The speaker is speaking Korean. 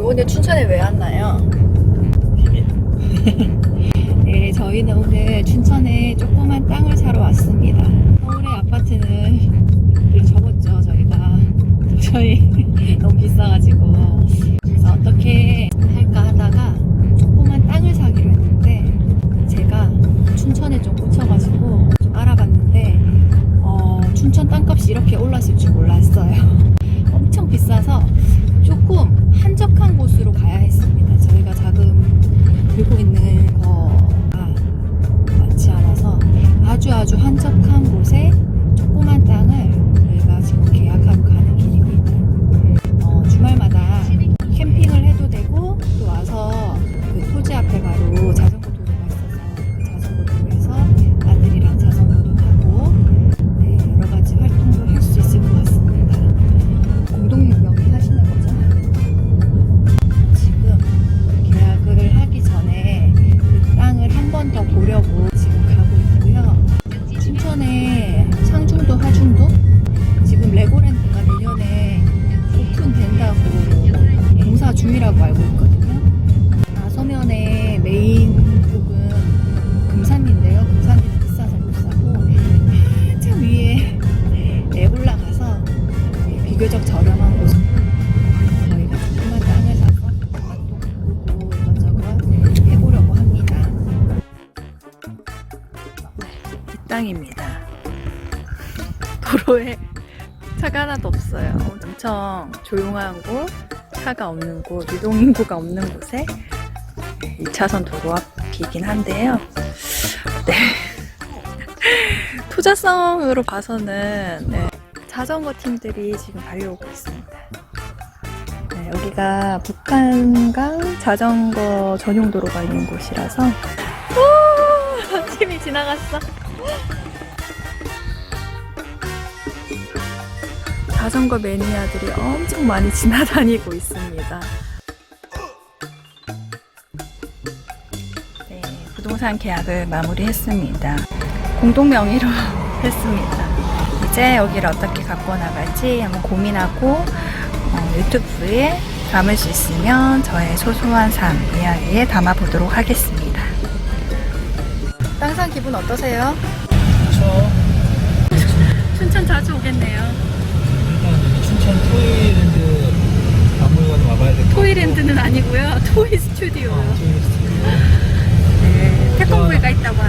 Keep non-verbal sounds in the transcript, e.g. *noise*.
오늘 춘천에 왜 왔나요? *laughs* 네, 저희는 오늘 춘천에 조그만 땅을 사러 왔습니다. 서울의 아파트는 접었죠, 저희가. *laughs* 저희 *laughs* 너무 비싸가지고. 그래서 어떻게 할까 하다가 조그만 땅을 사기로 했는데 제가 춘천에 좀 꽂혀가지고 좀 알아봤는데 어, 춘천 땅값이 이렇게 올랐을 줄 몰랐어요. 엄청 비싸서 조금 한적한 곳으로 가야 했습니다. 저희가 자금 들고 있는 거가 많지 않아서 아주 아주 한적한 Mm-hmm. 이 땅입니다. 도로에 차가 하나도 없어요. 엄청 조용한 곳, 차가 없는 곳, 유동인구가 없는 곳에 2차선 도로 앞이긴 한데요. 네. *laughs* 투자성으로 봐서는 네, 자전거 팀들이 지금 달려오고 있습니다. 네, 여기가 북한강 자전거 전용 도로가 있는 곳이라서 지나갔어. 자전거 매니아들이 엄청 많이 지나다니고 있습니다. 네, 부동산 계약을 마무리했습니다. 공동 명의로 *laughs* 했습니다. 이제 여기를 어떻게 갖고 나갈지 한번 고민하고 어, 유튜브에 담을 수 있으면 저의 소소한 삶 이야기에 담아보도록 하겠습니다. 땅산 기분 어떠세요? 그렇죠. 춘천 자주 오겠네요. 일단 춘천 토이랜드 박물관 와봐야 될것 같고 토이랜드는 아니고요. 토이 스튜디오. 아, 토이 스튜디오 네, 태권브이가 있다고